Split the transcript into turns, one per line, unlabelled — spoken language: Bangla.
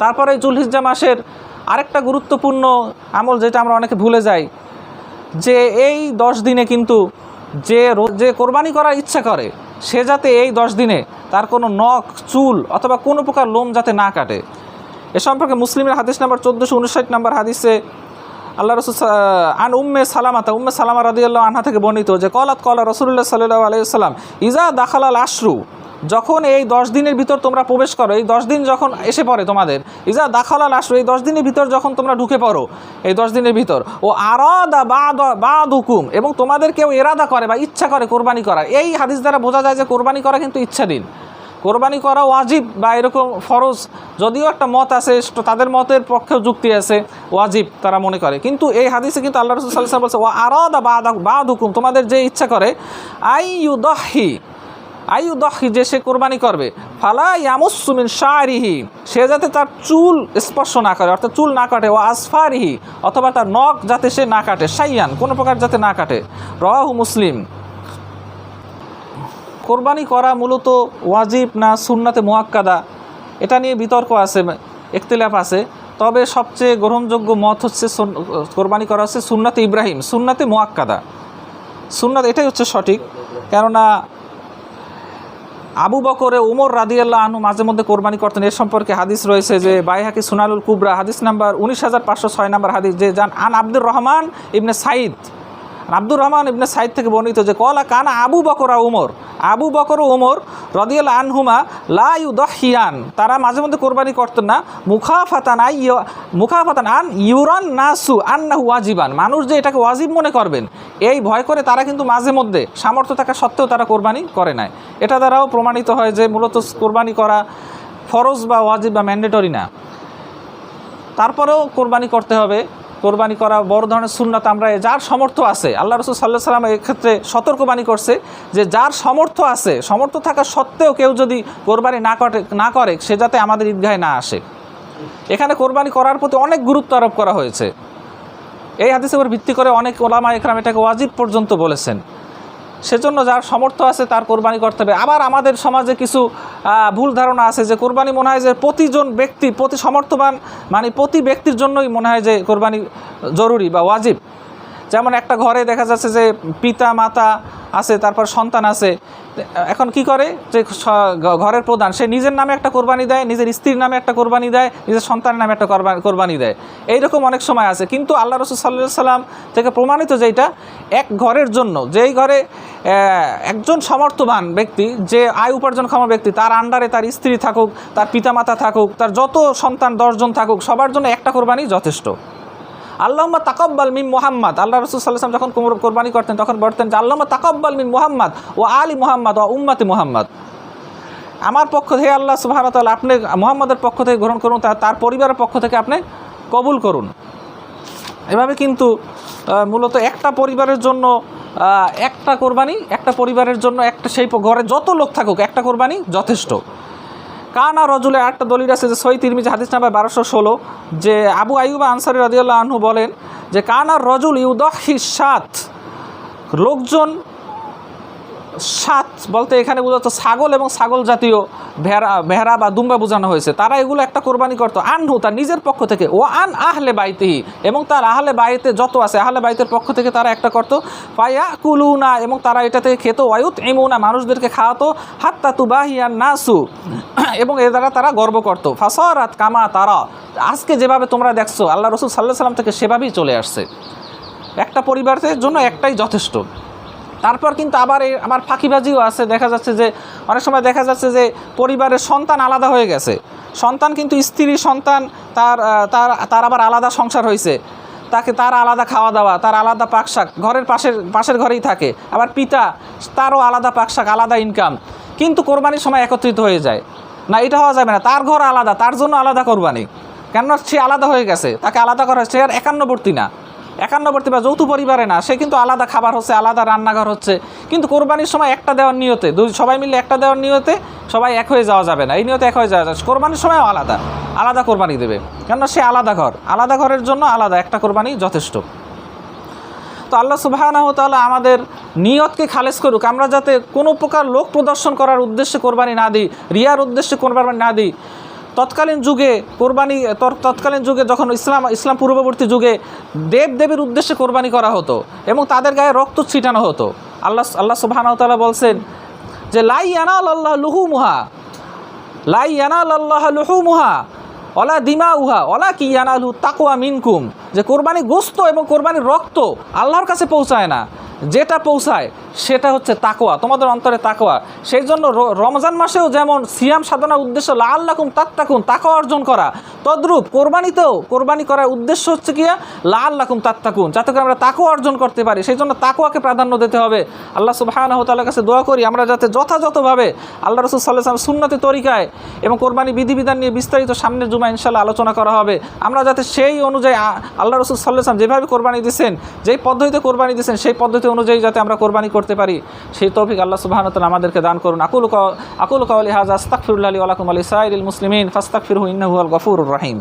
তারপরে জুলহিজ্জা মাসের আরেকটা গুরুত্বপূর্ণ আমল যেটা আমরা অনেকে ভুলে যাই, যে এই দশ দিনে কিন্তু যে যে কোরবানি করার ইচ্ছা করে, সে যাতে এই দশ দিনে তার কোনো নখ, চুল অথবা কোনো প্রকার লোম যাতে না কাটে। এ সম্পর্কে মুসলিমের হাদিস নাম্বার চোদ্দোশো উনষাট নাম্বার হাদিসে আল্লাহ রসুল আন উম্মে সালামাতা, উম্মে সালামা রাদিয়াল্লাহ আনহা থেকে বর্ণিত যে, কলাত কলা রসুল্লাহ সাল্লাহ আলাইসাল্লাম ইজা দাখালাল আশরু যখন এই দশ দিনের ভিতর তোমরা প্রবেশ করো, এই দশ দিন যখন এসে পড়ে তোমাদের, ইজা দাখালাল আশরু এই দশ দিনের ভিতর যখন তোমরা ঢুকে পড়ো, এই দশ দিনের ভিতর, ও আরাদা বা দুকুম এবং তোমাদের কেউ এরাদা করে বা ইচ্ছা করে কোরবানি করা এই হাদিস দ্বারা বোঝা যায় যে কোরবানি করা কিন্তু ইচ্ছাধীন কোরবানি করা ওয়াজিব বা এরকম ফরজ, যদিও একটা মত আছে তাদের মতের পক্ষেও যুক্তি আছে, ওয়াজিব তারা মনে করে। কিন্তু এই হাদিসে কিন্তু আল্লাহ রসুল সাল্লাহ বলছে ও আরাদা বা হুকুম তোমাদের যে ইচ্ছা করে আই ইউ দহি আয়ু দহি যে সে কোরবানি করবে, ফালা ইয়ামুসুমিন শাহরিহি সে যাতে তার চুল স্পর্শ না করে, অর্থাৎ চুল না কাটে ও আসফারিহি, অথবা তার নখ যাতে সে না কাটে সাইয়ান কোনো প্রকার যাতে না কাটে। রহু মুসলিম। কোরবানি করা মূলত ওয়াজিব না সুন্নাতে মোয়াক্কাদা? এটা নিয়ে বিতর্ক আছে, ইখতিলাফ আছে। তবে সবচেয়ে গ্রহণযোগ্য মত হচ্ছে কোরবানি করা হচ্ছে সুন্নাতে ইব্রাহিম, সুন্নাতে মোয়াক্কাদা। সুন্নাত, এটাই হচ্ছে সঠিক। কেননা আবু বকরে উমর রাদিয়াল্লাহ আনু মাঝে মধ্যে কোরবানি করতেন। এ সম্পর্কে হাদিস রয়েছে যে, বাইহাকি সুনালুল কুবরা, হাদিস নাম্বার উনিশ হাজার পাঁচশো ছয় নাম্বার হাদিস, যে যান আন আব্দুর রহমান ইবনে সাইদ। আব্দুর রহমান ইবনে সাইদ থেকে বর্ণিত যে, কলা কানা আবু বকরা উমর। আবু বকর ও উমর রদিয়াল আনহুমা লা ইউদহিয়ান, তারা মাঝে মধ্যে কোরবানি করতেন না। মুখাফাতান আই মুখাফাতান আন ইউরান নাসু আন্নাহু ওয়াজিবান। মানুষ যে এটাকে ওয়াজিব মনে করবেন, এই ভয় করে তারা কিন্তু মাঝে মধ্যে সামর্থ্য থাকা সত্ত্বেও তারা কোরবানি করে নাই। এটা দ্বারাও প্রমাণিত হয় যে মূলত কোরবানি করা ফরজ বা ওয়াজিব বা ম্যান্ডেটরি না। তারপরেও কোরবানি করতে হবে। কোরবানি করা বড় ধরনের সুন্নাত আমরা যার সামর্থ্য আছে, আল্লাহ রসুল সাল্লাহ সাল্লাম এক্ষেত্রে সতর্কবাণী করছে যে যার সামর্থ্য আছে সমর্থ থাকা সত্ত্বেও কেউ যদি কোরবানি না করে না করে, সে যাতে আমাদের ঈদগাহে না আসে। এখানে কোরবানি করার প্রতি অনেক গুরুত্ব আরোপ করা হয়েছে। এই হাদিসের উপর ভিত্তি করে অনেক ওলামা একরাম এটাকে ওয়াজিব পর্যন্ত বলেছেন। সেজন্য যার সমর্থ আছে তার কোরবানি করতে হবে। আবার আমাদের সমাজে কিছু ভুল ধারণা আছে যে কোরবানি মনে হয় যে প্রতিজন ব্যক্তি, প্রতি সমর্থবান মানে প্রতি ব্যক্তির জন্যই মনে হয় যে কোরবানি জরুরি বা ওয়াজিব। যেমন একটা ঘরে দেখা যাচ্ছে যে পিতা, মাতা আছে, তারপর সন্তান আছে। এখন কি করে? যে ঘরের প্রধান, সে নিজের নামে একটা কোরবানি দেয়, নিজের স্ত্রীর নামে একটা কোরবানি দেয়, নিজের সন্তানের নামে একটা কোরবানি দেয়। এইরকম অনেক সময় আছে। কিন্তু আল্লাহ রসুল সাল্লাহ সাল্লাম থেকে প্রমাণিত যেটা এক ঘরের জন্য, যেই ঘরে একজন সমর্থবান ব্যক্তি, যে আয় উপার্জনক্ষম ব্যক্তি, তার আন্ডারে তার স্ত্রী থাকুক, তার পিতামাতা থাকুক, তার যত সন্তান দশজন থাকুক, সবার জন্য একটা কোরবানি যথেষ্ট। আল্লাহমা তাকব্বাল মিন মোহাম্মদ। আল্লাহ রসুল সাল্লাম যখন কোরবানি করতেন, তখন বলতেন যে আল্লাহমা তাকব্বাল মিন মোহাম্মদ ও আলী মোহাম্মদ ও উম্মাতি মোহাম্মদ। আমার পক্ষ থেকে আল্লাহ সুবাহতাল আপনি মোহাম্মদের পক্ষ থেকে গ্রহণ করুন তার পরিবারের পক্ষ থেকে আপনি কবুল করুন। এভাবে কিন্তু মূলত একটা পরিবারের জন্য একটা কোরবানি, একটা পরিবারের জন্য একটা সেই ঘরে যত লোক থাকুক, একটা কোরবানি যথেষ্ট। কানা রজুলে একটা দলিল আছে যে সই তিরমিজ হাদিস নাম্বার বারোশো ষোলো, যে আবু আইয়ুবা আনসারি রাদিউল্লাহ আনহু বলেন যে কানা রজুল ইউদহি সাত, লোকজন সাত বলতে এখানে মূলত ছাগল এবং ছাগল জাতীয় ভেড়া ভেড়া বা দুম্বা বোঝানো হয়েছে। তারা এগুলো একটা কোরবানি করতো। আনহু তার নিজের পক্ষ থেকে ও আন আহলে বাইতেহি, এবং তার আহলে বাইতে যত আছে, আহলে বাইতের পক্ষ থেকে তারা একটা করতো। পায়া কুলুনা, এবং তারা এটা থেকে খেত। ওয়ায়ুত এমুনা মানুষদেরকে খাওয়াতো। হাত্তা তুবাহিয়ান নাসু এবং এ দ্বারা তারা গর্ব করতো। ফাসরাত কামা তারা। আজকে যেভাবে তোমরা দেখছ, আল্লাহ রসুল সাল্লাহ সাল্লাম থেকে সেভাবেই চলে আসছে। একটা পরিবারের জন্য একটাই যথেষ্ট। তারপর কিন্তু আবার এই আমার ফাঁকিবাজিও আছে, দেখা যাচ্ছে যে, অনেক সময় দেখা যাচ্ছে যে, পরিবারের সন্তান আলাদা হয়ে গেছে। সন্তান কিন্তু স্ত্রী সন্তান, তার তার তার আবার আলাদা সংসার হয়েছে তাকে তার আলাদা খাওয়া দাওয়া তার আলাদা পাকশাক, ঘরের পাশের পাশের ঘরেই থাকে। আবার পিতা, তারও আলাদা পাকশাক, আলাদা ইনকাম কিন্তু কোরবানির সময় একত্রিত হয়ে যায়। না, এটা হওয়া যাবে না। তার ঘর আলাদা, তার জন্য আলাদা কোরবানি। কেননা সে আলাদা হয়ে গেছে? তাকে আলাদা করা সে আর একান্নবর্তী না। একান্নবর্তী বা যৌথ পরিবারে না। সে কিন্তু আলাদা খাবার হচ্ছে, আলাদা রান্নাঘর হচ্ছে। কিন্তু কোরবানির সময় একটা দেওয়ার নিয়তে, দুই, সবাই মিলে একটা দেওয়ার নিয়তে সবাই এক হয়ে যাওয়া যাবে না। এই নিয়তে এক হয়ে যাওয়া যাবে কোরবানির সময়ও আলাদা। আলাদা কোরবানি দেবে। কেননা সে আলাদা ঘর। আলাদা ঘরের জন্য আলাদা। একটা কোরবানি যথেষ্ট। তো আল্লাহ তাআলা আমাদের নিয়তকে খালেজ করুক। আমরা যাতে কোনো প্রকার লোক প্রদর্শন করার উদ্দেশ্যে কোরবানি না দিই, রিয়ার উদ্দেশ্যে কোরবানি না দিই, তৎকালীন যুগে কোরবানি তৎকালীন যুগে যখন ইসলাম ইসলাম পূর্ববর্তী যুগে দেব দেবীর উদ্দেশ্যে কোরবানি করা হতো এবং তাদের গায়ে রক্ত ছিটানো হতো, আল্লাহ আল্লাহ সুবাহানতালা বলছেন যে, লাই আনাল আল্লাহ লুহু মুহা, লাই আনাল আল্লাহ লুহু মুহা। অলা দিমা উহা অলা কি আনালু তাকুয়া মিনকুম? যে কোরবানি গোস্ত এবং কোরবানির রক্ত আল্লাহর কাছে পৌঁছায় না। যেটা পৌঁছায়, সেটা হচ্ছে তাকোয়া তোমাদের অন্তরে তাকোয়া সেই জন্য রমজান মাসেও যেমন সিয়াম সাধনার উদ্দেশ্য লাল লাল্লাকুম তাত্তাকুন তাকোয়া অর্জন করা, তদ্রূপ কোরবানিতেও, কোরবানি করার উদ্দেশ্য হচ্ছে কি লাল্লাকুম তাত্তাকুন, যাতে করে আমরা তাকোয়া অর্জন করতে পারি। সেই জন্য তাকোয়াকে প্রাধান্য দিতে হবে। আল্লাহ সুবাহানহ তাল্লাহ কাছে দোয়া করি, আমরা যাতে যথাযথভাবে আল্লাহ রসুল সাল্লাহ সাল্লাম সুন্নতি তরিকায় এবং কোরবানি বিধিবিধান নিয়ে বিস্তারিত সামনের জুমা ইনশাল্লাহ আলোচনা করা হবে। আমরা যাতে সেই অনুযায়ী আল্লাহ রসুল সাল্লাহ সাল্লাম যেভাবে কোরবানি দিয়েছেন যেই পদ্ধতিতে কোরবানি দিয়েছেন সেই পদ্ধতি অনুযায়ী যাতে আমরা কোরবানি করতে পারি, সেই তৌফিক আল্লাহ সুবাহানতাল আমাদেরকে দান করুন। আকুল আকুল কাউলি হাজ আস্তাকফিরুল্লাহ আলাকুম আলী সাইল মুসলিমিন ফাস্তাকফিরহু ইন্নাহু আল গফুর রহিম।